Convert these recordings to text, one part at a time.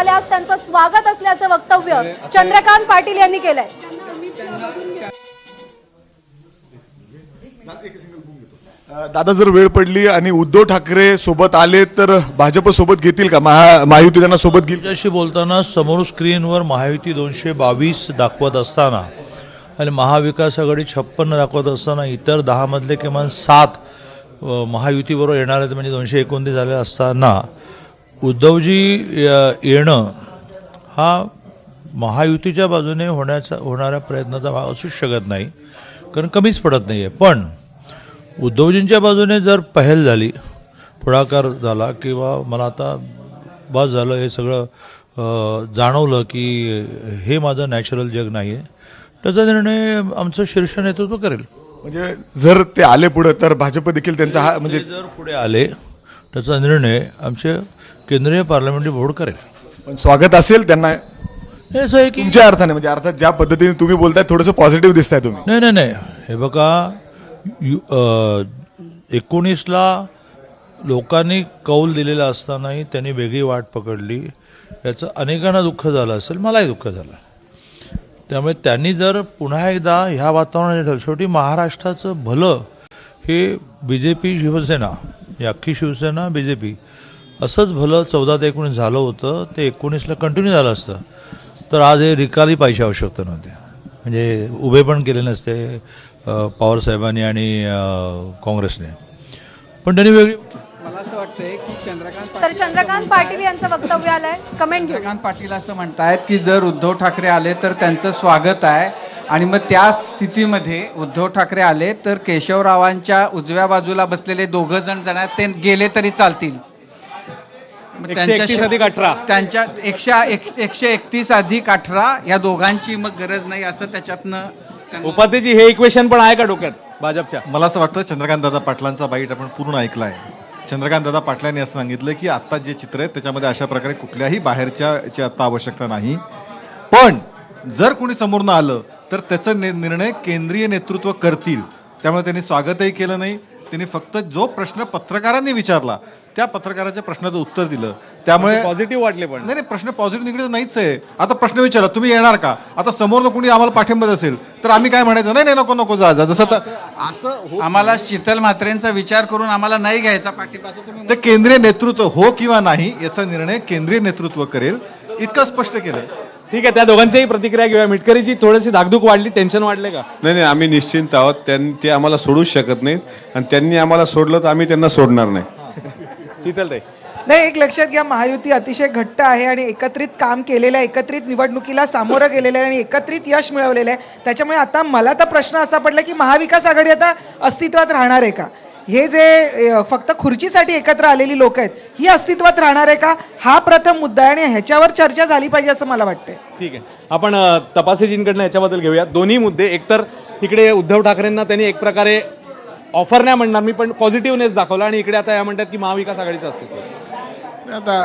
आल्यास त्यांचं स्वागत असल्याचं वक्तव्य चंद्रकांत पाटील यांनी केलंय. दादा जर वेळ पडली आणि उद्धव ठाकरे सोबत आले तर भाजप सोबत घेतील का? महा महायुती त्यांना सोबत घेईल? तुमच्याशी बोलताना समोर स्क्रीनवर महायुती दोनशे बावीस दाखवत असताना आणि महाविकास आघाडी छप्पन्न दाखवत असताना इतर दहा मधले किमान सात महायुतीबरोबर येणार आहेत म्हणजे दोनशे एकोणतीस झाले असताना उद्धवजी येणं हा महायुतीच्या बाजूने होण्याचा होणाऱ्या प्रयत्नाचा भाग असूच शकत नाही कारण कमीच पडत नाही आहे पण उद्धवजींच्या बाजूने जर पहल झाली पुढाकार झाला किंवा मला आता बस झालं हे सगळं जाणवलं की हे माझं नॅचरल जग नाही आहे त्याचा निर्णय आमचं शीर्ष नेतृत्व करेल. म्हणजे जर ते आले पुढे तर भाजप देखील त्यांचा हा म्हणजे जर पुढे आले त्याचा निर्णय आमचे केंद्रीय पार्लमेंटरी बोर्ड करेल. पण स्वागत असेल त्यांना. हे असं आहे की तुमच्या अर्थाने म्हणजे अर्थात ज्या पद्धतीने तुम्ही बोलताय थोडंसं पॉझिटिव्ह दिसताय तुम्ही. नाही नाही नाही. हे बघा एकोणीसला लोकांनी कौल दिलेला असतानाही त्यांनी वेगळी वाट पकडली. याचं अनेकांना दुःख झालं असेल मलाही दुःख झालं. त्यामुळे त्यांनी जर पुन्हा एकदा ह्या वातावरणात ठेवलं शेवटी महाराष्ट्राचं भलं हे बी जे पी शिवसेना ही अख्खी शिवसेना बी जे पी असंच भलं चौदा ते एकोणीस झालं होतं ते एकोणीसला कंटिन्यू झालं असतं. तर आज हे रिकाली पाहिजे आवश्यकता नव्हती म्हणजे उभे पण केले नसते अ, पवार साहेबांनी आणि काँग्रेसने. पण त्यांनी वेगळी मला असं वाटतंय की चंद्रकांत तर चंद्रकांत पाटील यांचं वक्तव्य आलंय. कमेंट चंद्रकांत पाटील असं म्हणतायत की जर उद्धव ठाकरे आले तर त्यांचं स्वागत आहे. आणि मग त्या स्थितीमध्ये उद्धव ठाकरे आले तर केशवरावांच्या उजव्या बाजूला बसलेले दोघं जण जण आहेत, ते गेले तरी चालतील. मग त्यांच्या- अधिक अठरा. त्यांच्या एकशे एक- एकशे एकतीस अधिक अठरा या दोघांची मग गरज नाही असं त्याच्यातनं उपाध्यक्षजी हे इक्वेशन पण आहे का डोक्यात भाजपच्या? मला असं वाटतं चंद्रकांत दादा पाटलांचा बाईट आपण पूर्ण ऐकला आहे चंद्रकांत दादा पाटलांनी असं सांगितलं की आता जे चित्र आहे त्याच्यामध्ये अशा प्रकारे कुठल्याही बाहेरच्या ची आता आवश्यकता नाही. पण जर कोणी समोर न आलं तर त्याचा निर्णय केंद्रीय नेतृत्व करतील. त्यामुळे त्यांनी स्वागतही केलं नाही. त्यांनी फक्त जो प्रश्न पत्रकारांनी विचारला त्या पत्रकाराच्या प्रश्नाचं उत्तर दिलं. त्यामुळे पॉझिटिव्ह वाटले पण. नाही नाही प्रश्न पॉझिटिव्ह निगेटिव्ह नाहीच आहे. आता प्रश्न विचारा तुम्ही येणार का? आता समोर कोणी आम्हाला पाठिंबा असेल तर आम्ही काय म्हणायचं? नाही नाही नको नको जा जा. जसं तर असं हो आम्हाला शीतल म्हात्रेंचा विचार करून आम्हाला नाही घ्यायचा पाठिंबा असं तुम्ही ते केंद्रीय नेतृत्व हो किंवा नाही याचा निर्णय केंद्रीय नेतृत्व करेल. इतकं स्पष्ट केलं. ठीक आहे त्या दोघांच्याही प्रतिक्रिया घेऊया. मिटकरीची थोडीशी धाकधूक वाढली टेन्शन वाढले का? नाही नाही आम्ही निश्चिंत आहोत. त्यां ते आम्हाला सोडूच शकत नाहीत. आणि त्यांनी आम्हाला सोडलं तर आम्ही त्यांना सोडणार नाही. शीतल ताई नाही एक लक्षात घ्या महायुती अतिशय घट्ट आहे आणि एकत्रित काम केलेलं आहे. एकत्रित निवडणुकीला सामोरं गेलेलं आहे आणि एकत्रित यश मिळवलेलं आहे. त्याच्यामुळे आता मला तर प्रश्न असा पडला की महाविकास आघाडी आता अस्तित्वात राहणार आहे का? हे जे फक्त खुर्चीसाठी एकत्र आलेली लोक आहेत ही अस्तित्वात राहणार आहे का? हा प्रथम मुद्दा आहे आणि ह्याच्यावर चर्चा झाली पाहिजे असं मला वाटतंय. ठीक आहे. आपण अ, तपासीजींकडनं याच्याबद्दल घेऊया. दोन्ही मुद्दे एकतर तिकडे उद्धव ठाकरेंना त्यांनी एक प्रकारे ऑफर नाही म्हणणार. मी पण पॉझिटिव्हनेस दाखवला आणि इकडे आता या म्हणतात की महाविकास आघाडीचं अस्तित्व आता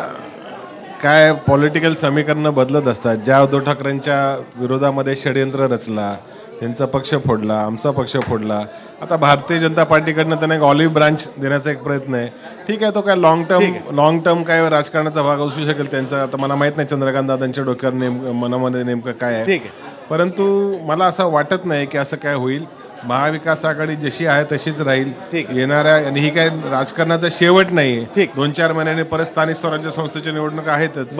काय पॉलिटिकल समीकरणं बदलत असतात. ज्या उद्धव ठाकरेंच्या विरोधामध्ये षडयंत्र रचला त्यांचा पक्ष फोडला आमचा पक्ष फोडला. आता भारतीय जनता पार्टीकडनं त्यांना एक ऑलिव्ह ब्रांच देण्याचा एक प्रयत्न आहे. ठीक आहे तो काय लॉंग टर्म लॉंग टर्म काय राजकारणाचा भाग असू शकेल त्यांचा. आता मला माहीत नाही चंद्रकांत दादांच्या डोक्यावर नेम मनामध्ये नेमकं काय आहे. ठीक आहे. परंतु मला असं वाटत नाही की असं काय होईल. महाविकास आघाडी जशी आहे तशीच राहील. येणाऱ्या आणि ही काय राजकारणाचा शेवट नाही. दोन चार महिन्यांनी परत स्थानिक स्वराज्य संस्थेच्या निवडणुका आहेतच.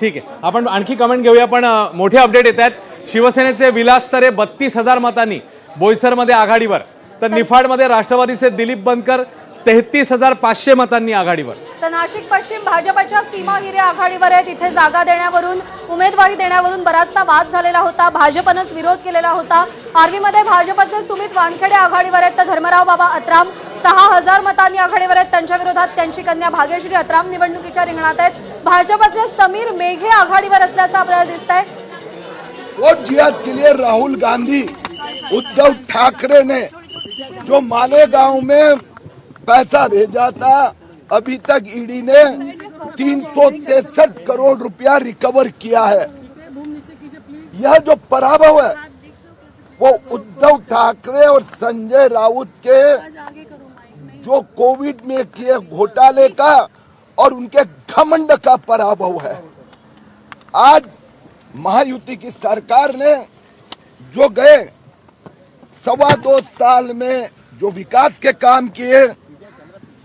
ठीक आहे. आपण आणखी कमेंट घेऊया पण मोठे अपडेट येत आहेत. शिवसेनेचे विलास तरे बत्तीस हजार मतांनी बोईसरमध्ये आघाडीवर. तर निफाडमध्ये राष्ट्रवादीचे दिलीप बनकर तेहतीस हजार पाचशे मतांनी आघाडीवर. तर नाशिक पश्चिम भाजपच्या सीमा हिरे आघाडीवर आहेत. इथे जागा देण्यावरून उमेदवारी देण्यावरून बराचसा वाद झालेला होता. भाजपनंच विरोध केलेला होता. आर्मीमध्ये भाजपचे सुमित वानखेडे आघाडीवर आहेत. तर धर्मराव बाबा अत्राम सहा हजार मतांनी आघाडीवर आहेत. त्यांच्या विरोधात त्यांची कन्या भाग्यश्री अत्राम निवडणुकीच्या रिंगणात आहेत. भाजपचे समीर मेघे आघाडीवर असल्याचं आपल्याला दिसत आहे वोट जिहाद के लिए राहुल गांधी, उद्धव ठाकरे ने जो मालेगांव में पैसा भेजा था, अभी तक ईडी ने तीन सौ तिरसठ करोड़ रुपया रिकवर किया है। यह जो पराभव है, वो उद्धव ठाकरे और संजय राउत के जो कोविड में किए घोटाले का और उनके घमंड का पराभव है। आज महायुति की सरकार ने जो गए, सवा दो साल में जो विकास के काम किए,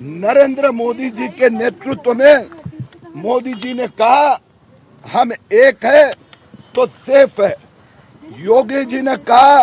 नरेंद्र मोदी जी के नेतृत्व में मोदी जी ने कहा, हम एक है तो सेफ़ है। योगी जी ने कहा